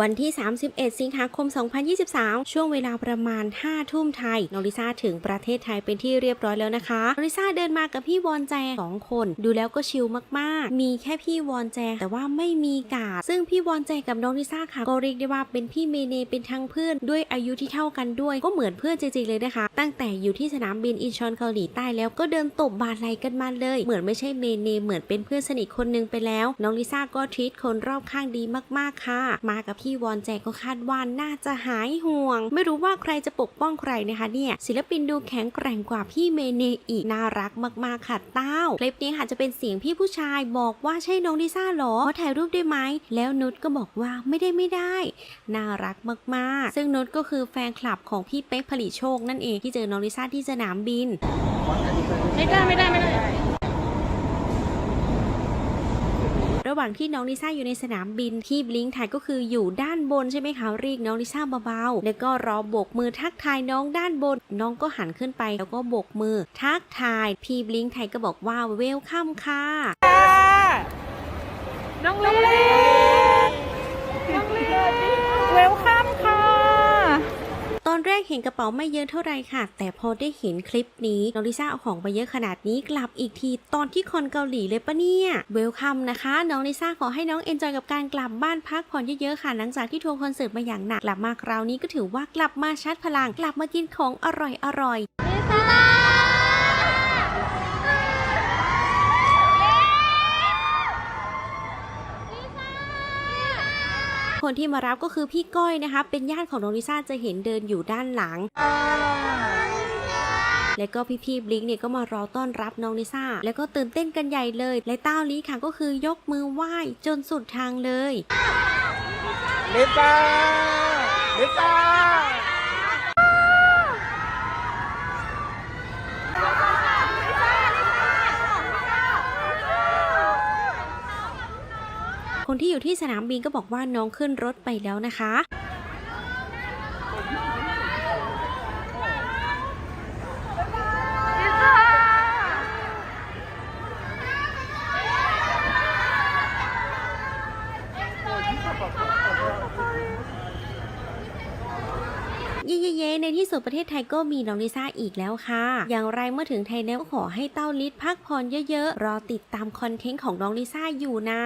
วันที่ 31 สิงหาคม 2023 ช่วงเวลาประมาณ 5 ทุ่มไทยน้องลิซ่าถึงประเทศไทยเป็นที่เรียบร้อยแล้วนะคะน้องลิซ่าเดินมากับพี่วอนแจสองคน ดูแล้วก็ชิลมากๆ มีแค่พี่วอนแจ แต่ว่าไม่มีกาดซึ่งพี่วอนแจกับน้องลิซ่าค่ะก็เรียกได้ว่าเป็นพี่เมเนเป็นทั้งเพื่อนด้วยอายุที่เท่ากันด้วย ก็เหมือนเพื่อนจริงๆเลยนะคะ ตั้งแต่อยู่ที่สนามบินอินชอนเกาหลีใต้แล้วก็เดินตบบาไหลกันมาเลย เหมือนไม่ใช่เมเนเหมือนเป็นเพื่อนสนิทคนหนึงไปแล้ว น้องลิซ่าก็ทรีตคนรอบข้างดีมากๆค่ะ มากับพี่วอนแจก็คาดว่าน่าจะหายห่วง ไม่รู้ว่าใครจะปกป้องใครนะคะเนี่ยศิลปินดูแข็งแกร่งกว่าพี่เมเนอีกน่ารักมากๆค่ะเต้าคลิปนี้ค่ะจะเป็นเสียงพี่ผู้ชายบอกว่าใช่น้องลิซ่าหรอขอถ่ายรูปได้ไหมแล้วนุชก็บอกว่าไม่ได้ไม่ได้ น่ารักมากๆ ซึ่งนุชก็คือแฟนคลับของพี่เป๊กผลิโชคนั่นเองที่เจอน้องลิซ่าที่สนามบิน ไม่ได้ไม่ได้ไม่ได้ ระหว่างที่น้องลิซ่าอยู่ในสนามบินที่บลิงถ่ายก็คืออยู่ด้านบนใช่ไหมคะเรียกน้องลิซ่าเบาๆแล้วก็รอโบกมือทักทายน้องด้านบน น้องก็หันขึ้นไปแล้วก็โบกมือ ทักทาย พี่บลิงไทยก็บอกว่าเวลคัมค่ะ น้องลินน้องลินเวลคัมค่ะ ตอนแรก เห็นกระเป๋าไม่เยอะเท่าไรค่ะ แต่พอได้เห็นคลิปนี้น้องลิซ่าเอาของไปเยอะขนาดนี้กลับอีกทีตอนที่คอนเกาหลีเลยปะเนี่ยเวลคัมนะคะน้องลิซ่าขอให้น้องเอนจอยกับการกลับบ้านพักผ่อนเยอะๆค่ะ หลังจากที่ทัวร์คอนเสิร์ตมาอย่างหนักกลับมาคราวนี้ก็ถือว่ากลับมาชาร์จพลัง กลับมากินของอร่อยๆ คนที่มารับก็คือพี่ก้อยนะคะ เป็นญาติของน้องลิซ่าจะเห็นเดินอยู่ด้านหลัง แล้วก็พี่ๆบลิงเนี่ยก็มารอต้อนรับน้องลิซ่า แล้วก็ตื่นเต้นกันใหญ่เลย และต้าวลีค่ะก็คือยกมือไหว้จนสุดทางเลยลิซ่าลิซ่า คนที่อยู่ที่สนามบินก็บอกว่าน้องขึ้นรถไปแล้วนะคะเย้ๆๆในที่สุดประเทศไทยก็มีน้องลิซ่าอีกแล้วค่ะ อย่างไรเมื่อถึงไทยแล้วก็ขอให้เต้าลิศพักผ่อนเยอะๆ รอติดตามคอนเทนต์ของน้องลิซ่าอยู่นะ